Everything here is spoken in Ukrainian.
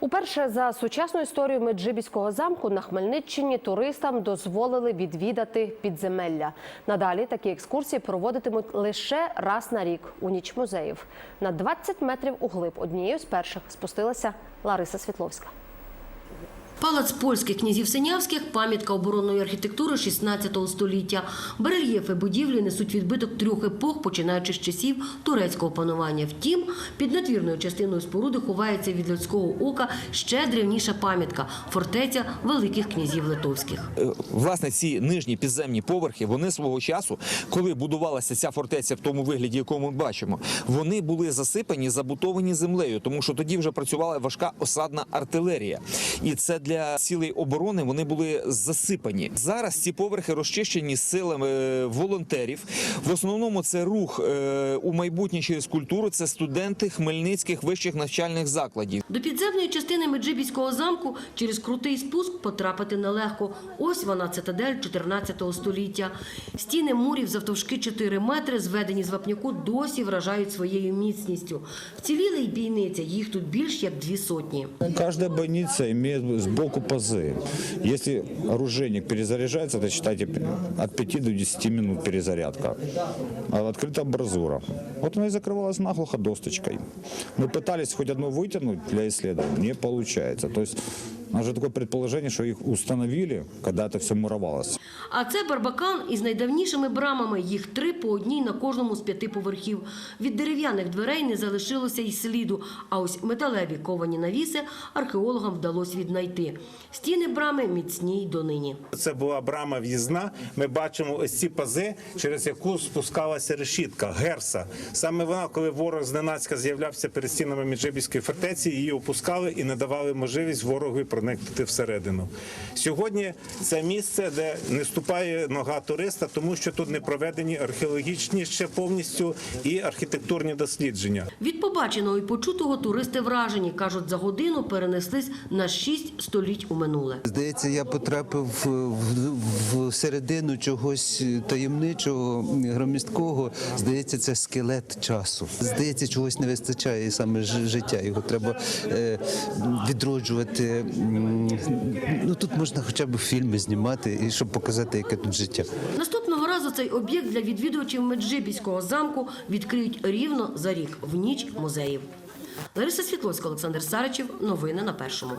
Уперше за сучасну історію Меджибіського замку на Хмельниччині туристам дозволили відвідати підземелля. Надалі такі екскурсії проводитимуть лише раз на рік у ніч музеїв. На 20 метрів углиб однією з перших спустилася Лариса Світловська. Палац польських князів Синявських – пам'ятка оборонної архітектури 16 століття. Барельєфи будівлі несуть відбиток трьох епох, починаючи з часів турецького панування. Втім, під надвірною частиною споруди ховається від людського ока ще древніша пам'ятка – фортеця великих князів литовських. Е, Власне, ці нижні підземні поверхи, вони свого часу, коли будувалася ця фортеця в тому вигляді, якому ми бачимо, вони були засипані, забутовані землею, тому що тоді вже працювала важка осадна артилерія. І це цілей оборони вони були засипані. Зараз ці поверхи розчищені силами е, волонтерів. В основному це рух е, у майбутнє через культуру. Це студенти хмельницьких вищих навчальних закладів. До підземної частини Меджибіського замку через крутий спуск потрапити нелегко. Ось вона, цитадель 14 століття. Стіни мурів завтовшки 4 метри, зведені з вапняку, досі вражають своєю міцністю. Вціліли й бійниця, їх тут більш як дві сотні. Каждая бойница имеет сбоку пазы. Если оружейник перезаряжается, то считайте от 5 до 10 минут перезарядка. А открыта амбразура. Вот она и закрывалась наглухо досточкой. Мы пытались хоть одну вытянуть для исследования, не получается. То есть у нас же такое предположение, что их установили, когда это все муровалось. А це барбакан із найдавнішими брамами. Їх три по одній на кожному з п'яти поверхів. Від дерев'яних дверей не залишилося й сліду. А ось металеві ковані навіси археологам вдалося віднайти. Стіни брами міцні й донині. Це була брама в'їзна. Ми бачимо ось ці пази, через яку спускалася решітка, герса. Саме вона, коли ворог зненацька з'являвся перед стінами Меджибіської фортеці, її опускали і не давали можливість ворогові проникнути всередину. Сьогодні це місце, де не ступає нога туриста, тому що тут не проведені археологічні ще повністю і архітектурні дослідження. Від побаченого і почутого туристи вражені. Кажуть, за годину перенеслись на шість століть у минуле. Здається, я потрапив в, середину чогось таємничого, громісткого. Здається, це скелет часу. Здається, чогось не вистачає і саме життя. Його треба е, відроджувати. Ну тут можна хоча б фільми знімати, і щоб показати, яке тут життя. Наступного разу цей об'єкт для відвідувачів Меджибіського замку відкриють рівно за рік в ніч музеїв. Лариса Світловська, Олександр Саричів. Новини на першому.